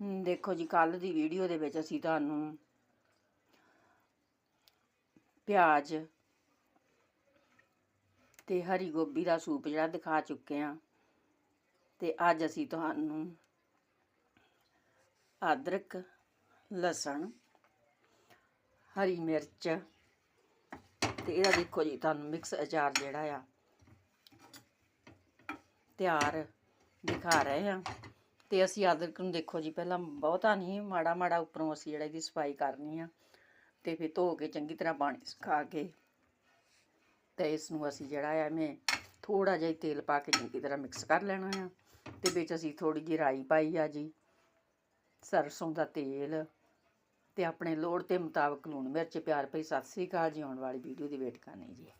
ਦੇਖੋ ਜੀ ਕੱਲ ਦੀ ਵੀਡੀਓ ਦੇ ਵਿੱਚ ਅਸੀਂ ਤੁਹਾਨੂੰ ਪਿਆਜ਼ ਤੇ ਹਰੀ ਗੋਭੀ ਦਾ ਸੂਪ ਜਿਹੜਾ ਦਿਖਾ ਚੁੱਕੇ ਹਾਂ। ਤੇ ਅੱਜ ਅਸੀਂ ਤੁਹਾਨੂੰ ਅਦਰਕ, ਲਸਣ, ਹਰੀ ਮਿਰਚ ਤੇ ਇਹਦਾ ਦੇਖੋ ਜੀ, ਤੁਹਾਨੂੰ ਮਿਕਸ ਅਚਾਰ ਜਿਹੜਾ ਆ ਤਿਆਰ ਦਿਖਾ ਰਹੇ ਹਾਂ। ਤੇ ਅਸੀਂ ਅਦਰਕ ਨੂੰ ਦੇਖੋ ਜੀ, ਪਹਿਲਾਂ ਬਹੁਤਾ ਨਹੀਂ, ਮਾੜਾ ਮਾੜਾ ਉੱਪਰੋਂ ਅਸੀਂ ਜਿਹੜਾ ਇਹਦੀ ਸਫ਼ਾਈ ਕਰਨੀ ਆ ਤੇ ਫਿਰ ਧੋ ਕੇ ਚੰਗੀ ਤਰ੍ਹਾਂ ਪਾਣੀ ਸੁਕਾ ਕੇ ਤੇ ਇਸ ਨੂੰ ਅਸੀਂ ਜਿਹੜਾ ਆ ਐਵੇਂ ਥੋੜਾ ਜਿਹਾ ਤੇਲ ਪਾ ਕੇ ਚੰਗੀ ਤਰ੍ਹਾਂ ਮਿਕਸ ਕਰ ਲੈਣਾ ਆ ਤੇ ਵਿੱਚ ਅਸੀਂ ਥੋੜੀ ਜਿਹੀ ਰਾਈ ਪਾਈ ਆ ਜੀ, ਸਰਸੋਂ ਦਾ ਤੇਲ ਤੇ ਆਪਣੇ ਲੋੜ ਤੇ ਮੁਤਾਬਕ ਲੂਣ ਮਿਰਚ ਪਿਆਰ ਭਈ ਸਤਿ ਸ੍ਰੀ ਅਕਾਲ ਜੀ, ਆਉਣ ਵਾਲੀ ਵੀਡੀਓ ਦੀ ਵੇਟ ਕਰਨੀ ਜੀ।